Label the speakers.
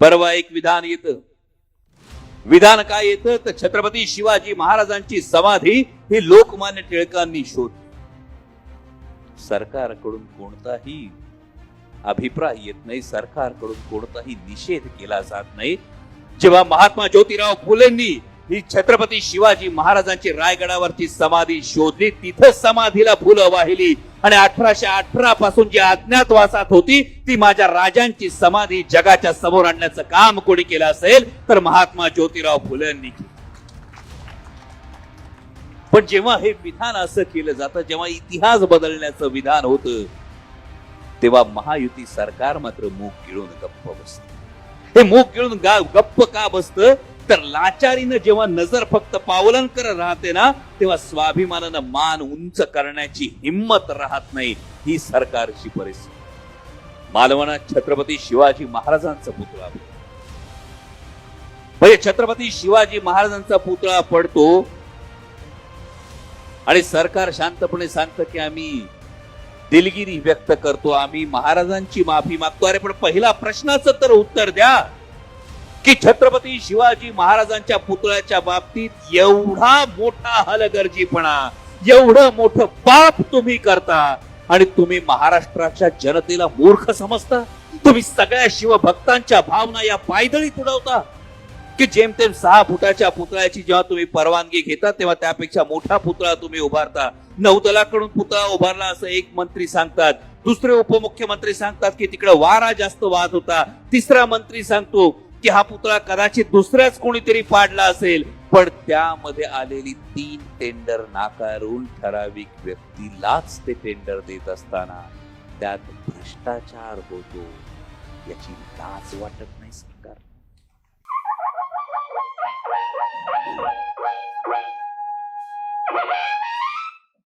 Speaker 1: परवा एक विधान येत. विधान काय येतं? तर छत्रपती शिवाजी महाराजांची समाधी ही लोकमान्य टिळकांनी शोध सरकारकडून कोणताही अभिप्राय येत नाही सरकारकडून कोणताही निषेध केला जात नाही. जेव्हा महात्मा ज्योतिराव फुलेंनी ही छत्रपती शिवाजी महाराजांची रायगडावरची समाधी शोधली. तिथं समाधीला फुलं वाहिली. आणि अठराशे अठरा पासून जी अज्ञातवासात होती ती माझ्या राजांची समाधी जगाच्या समोर आणण्याचं काम कोणी केलं असेल तर महात्मा ज्योतिराव फुलेंनी केलं. पण जेव्हा हे विधान असं केलं जातं जेव्हा इतिहास बदलण्याचं विधान होतं तेव्हा महायुती सरकार मात्र मूग गिळून गप्प बसत. हे मूग गिळून गप्प का बसत? तर लाचारीनं जेव्हा नजर फक्त पावलांकर राहते ना तेव्हा स्वाभिमानानं मान उंच करण्याची हिंमत राहत नाही ही सरकारची परिस्थिती. मालवणात छत्रपती शिवाजी महाराजांचा पुतळा म्हणजे छत्रपती शिवाजी महाराजांचा पुतळा पडतो. आणि सरकार शांतपणे सांगतं की आम्ही दिलगिरी व्यक्त करतो आम्ही महाराजांची माफी मागतो. अरे पण पहिला प्रश्नाचं तर उत्तर द्या. की छत्रपती शिवाजी महाराजांच्या पुतळ्याच्या बाबतीत एवढा मोठा हलगर्जीपणा एवढं मोठं पाप तुम्ही करता आणि तुम्ही महाराष्ट्राच्या जनतेला मूर्ख समजता? तुम्ही सगळ्या शिवभक्तांच्या भावना या पायदळीत उडवता? की जेमतेम सहा फुटाच्या पुतळ्याची जेव्हा तुम्ही परवानगी घेता तेव्हा त्यापेक्षा मोठा पुतळा तुम्ही उभारता. नौदलाकडून पुतळा उभारला असं एक मंत्री सांगतात. दुसरे उपमुख्यमंत्री सांगतात की तिकडे वारा जास्त वाद होता. तिसरा मंत्री सांगतो की हा पुतळा कदाचित दुसऱ्याच कोणीतरी पाडला असेल पण त्यामध्ये आलेली तीन टेंडर नाकारून ठराविक व्यक्तीलाच ते टेंडर देत असताना त्यात भ्रष्टाचार होतो याची लाज वाटत नाही सरकार.